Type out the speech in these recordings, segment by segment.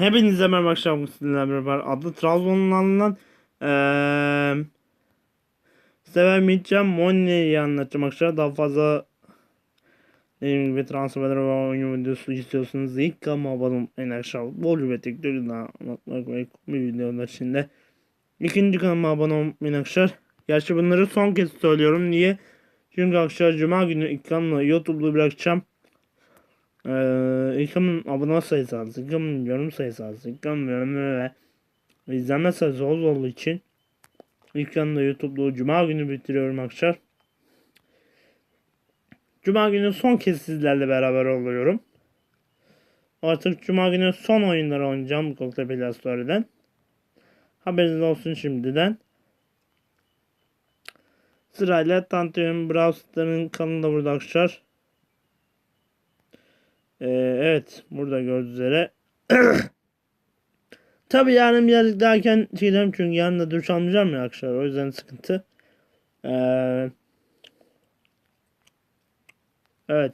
Hepinize merhaba akşam sizinle beraber adlı Trabzon'un alınan eee Sevemeyeceğim Moni'yi anlatacağım arkadaşlar. Daha fazla dediğim gibi transferler ve oyun videosu istiyorsanız ilk kanalıma abone olmayı arkadaşlar. Bol ve teknolojiden anlatmak ve bir videolar içinde. İkinci kanalıma abone olmayı arkadaşlar. Gerçi bunları son kez söylüyorum. Niye? Çünkü arkadaşlar Cuma günü ilk kanalımı YouTube'da bırakacağım. Ee, İlkam'ın abone sayısı az, İlkam'ın yorum sayısı az, İlkam'ın yorum ve izlenme sayısı az olduğu için İlkam'ı da YouTube'da Cuma günü bitiriyorum arkadaşlar. Cuma günü son kez sizlerle beraber oluyorum. Artık Cuma günü son oyunları oynayacağım Google Play Store'den. Haberiniz olsun şimdiden. Sırayla tanıtıyorum. Browser'ın kanalı da burada arkadaşlar. Ee, evet. Burada gördüğünüz üzere. Tabi yarın birazcık daha erken çekeceğim çünkü yarın da duş almayacağım ya arkadaşlar. O yüzden sıkıntı. Ee, evet.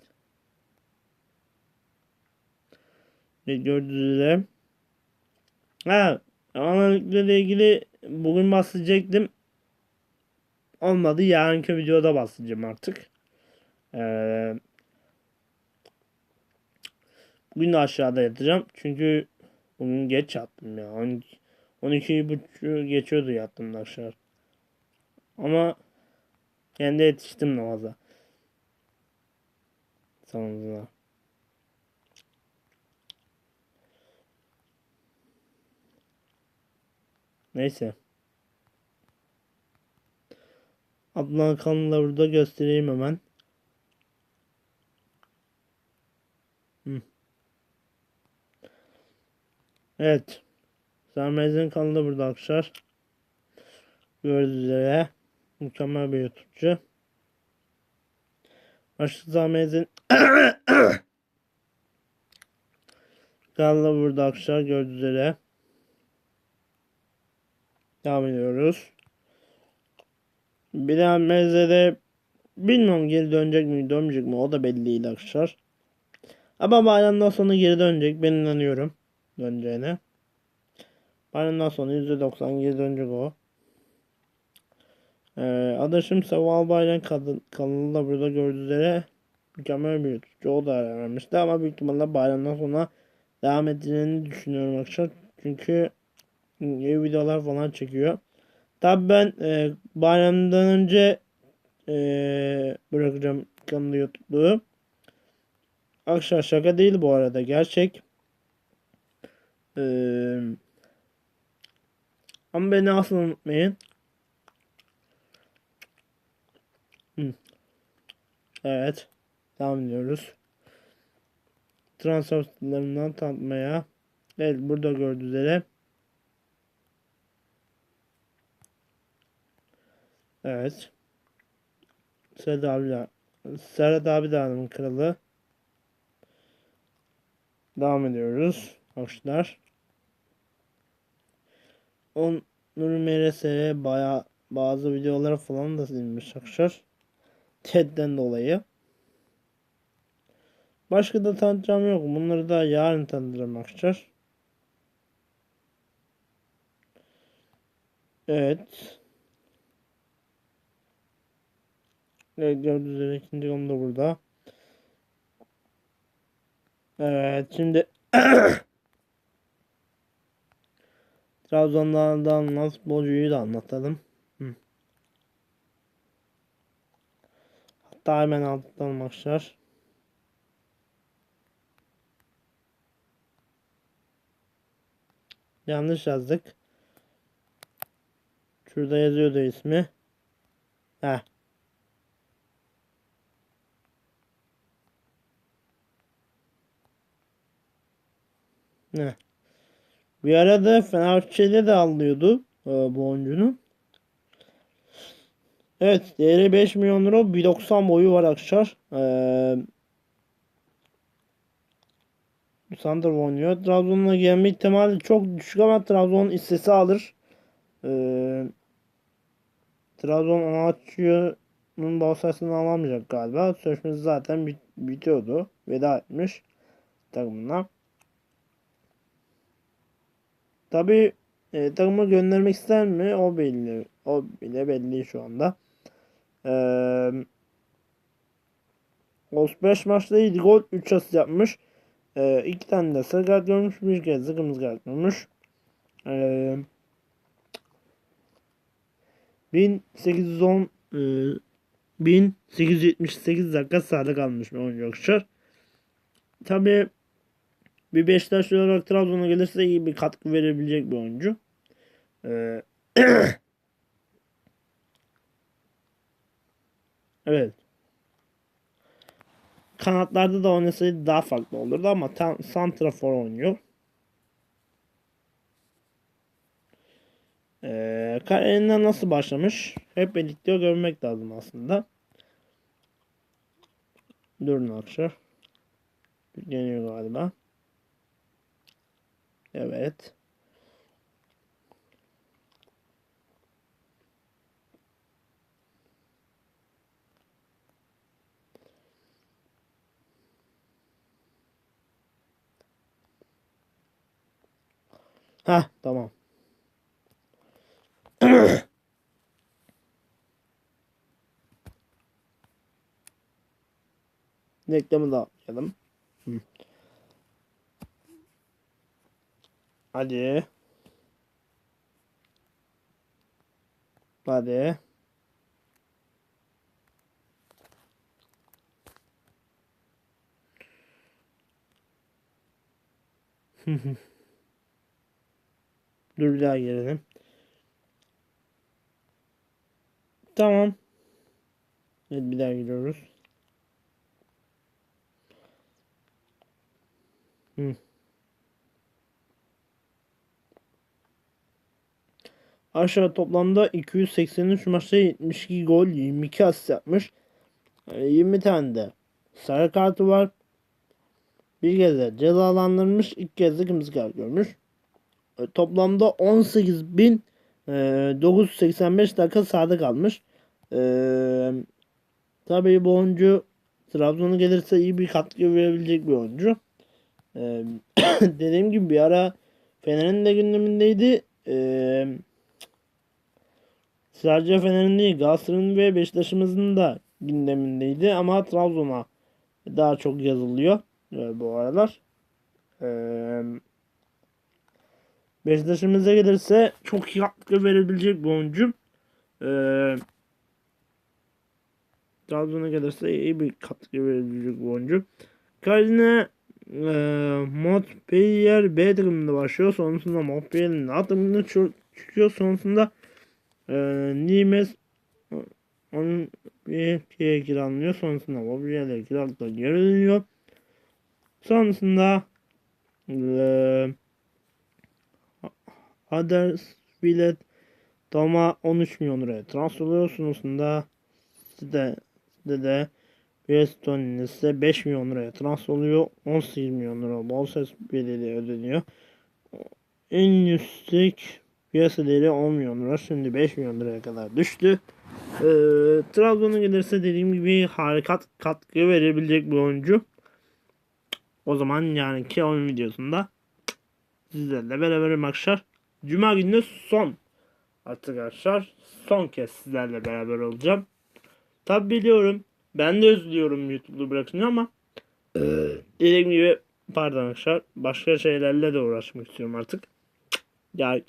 Ne gördüğünüz üzere. Ha, analitikle ilgili bugün bahsedecektim. Olmadı. Yarınki videoda bahsedeceğim artık. Eee Bugün de aşağıda yatacağım. Çünkü bugün geç yattım ya. 12, 12 buçuk geçiyordu yattım aşağı. Ama kendi yetiştim namaza. Sonunda. Neyse. Abla kanalını burada göstereyim hemen. Hı. Evet. Sarmez'in kanalı burada arkadaşlar. Gördüğünüz üzere mükemmel bir YouTube'cu. Başka Sarmez'in kanalı burada arkadaşlar gördüğünüz üzere. Devam ediyoruz. Bir daha mezede bilmiyorum geri dönecek mi dönmeyecek mi o da belli değil arkadaşlar. Ama bayramdan sonra geri dönecek ben inanıyorum döneceğine. Bayramdan sonra %90 geri dönecek o. Ee, adaşım Seval Bayram kanalında burada gördüğünüz üzere mükemmel bir YouTube'cu. O da vermişti ama büyük ihtimalle bayramdan sonra devam edeceğini düşünüyorum arkadaşlar. Çünkü iyi videolar falan çekiyor. Tabi ben e, bayramdan önce e, bırakacağım kanalı YouTube'u. Arkadaşlar şaka değil bu arada gerçek. Ee, ama beni asla unutmayın. Evet. Devam ediyoruz. Transfer sitelerinden tanıtmaya. Evet burada gördüğünüz üzere. Evet. Serhat abi, Serhat abi de kralı. Devam ediyoruz. Hoşlar. On Nuri MRS'ye baya bazı videoları falan da silmiş arkadaşlar. TED'den dolayı. Başka da tanıtacağım yok. Bunları da yarın tanıtırım arkadaşlar. Evet. Evet gördüğünüz üzere ikinci konu da burada. Evet şimdi Trabzon'dan futbolcuyu da anlatalım. Hı. Hatta hemen alttan maçlar. Yanlış yazdık. Şurada yazıyordu ismi. Heh. Ne? Bir arada Fenerbahçe'de de alıyordu e, bu oyuncunun. Evet değeri 5 milyon euro 1.90 boyu var arkadaşlar. Ee, Sander oynuyor. Trabzon'a gelme ihtimali çok düşük ama Trabzon istesi alır. Ee, Trabzon Anaçyo'nun bahsesini alamayacak galiba. Sözleşmesi zaten bit bitiyordu. Veda etmiş takımına. Tabi e, takıma göndermek ister mi? O belli. O bile belli şu anda. Eee Wolves 5 maçta 7 gol 3 asist yapmış. Ee, iki tane de sarı kart görmüş. Bir kez de kırmızı kart görmüş. Ee, 1810 e, 1878 dakika sahada kalmış oyuncu arkadaşlar. Tabi bir Beşiktaşlı olarak Trabzon'a gelirse iyi bir katkı verebilecek bir oyuncu. Ee, evet. Kanatlarda da oynasaydı daha farklı olurdu ama tam santrafor oynuyor. Ee, kariyerine nasıl başlamış? Hep birlikte görmek lazım aslında. Durun arkadaşlar. Yükleniyor galiba. Evet. Ha tamam. Reklamı da yapalım. Hı. Hadi. Hadi. Dur bir daha gelelim. Tamam. Evet bir daha giriyoruz. Hı. Aşağı toplamda 283 maçta 72 gol 22 asist yapmış. 20 tane de sarı kartı var. Bir kez de cezalandırmış. iki kez de kırmızı kart görmüş. E, toplamda 18.985 e, dakika sahada kalmış. Ee, tabii bu oyuncu Trabzon'a gelirse iyi bir katkı verebilecek bir oyuncu. Ee, dediğim gibi bir ara Fener'in de gündemindeydi. Ee, sadece Fener'in değil Galatasaray'ın ve Beşiktaş'ımızın da gündemindeydi ama Trabzon'a daha çok yazılıyor e, bu aralar. Eee Beşiktaş'ımıza gelirse çok iyi katkı verebilecek bir oyuncu. Ee, Trabzon'a gelirse iyi bir katkı verebilecek bir oyuncu. Kaline e, Montpellier B takımında başlıyor. Sonrasında Montpellier'in A takımına çıkıyor. Sonrasında e, Nimes onun bir şeye kiralanıyor. Sonrasında Montpellier'e kiralıkla geri dönüyor. Sonrasında e, Huddersfield Toma 13 milyon liraya transfer oluyor. Sonrasında site, site de Weston ise 5 milyon liraya transfer oluyor. 18 milyon lira bonservis bedeli ödeniyor. En yüksek piyasa değeri 10 milyon lira. Şimdi 5 milyon liraya kadar düştü. Ee, Trabzon'a gelirse dediğim gibi harika katkı verebilecek bir oyuncu. O zaman yani ki oyun videosunda sizlerle beraber arkadaşlar. Cuma günü son arkadaşlar. Son kez sizlerle beraber olacağım. Tabi biliyorum. Ben de özlüyorum YouTube'u bırakınca ama e, dediğim gibi pardon arkadaşlar. Başka şeylerle de uğraşmak istiyorum artık. Yani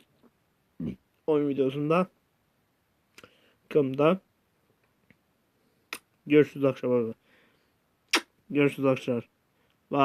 oyun videosunda kanımda görüşürüz akşam Görüşürüz akşam. Bye.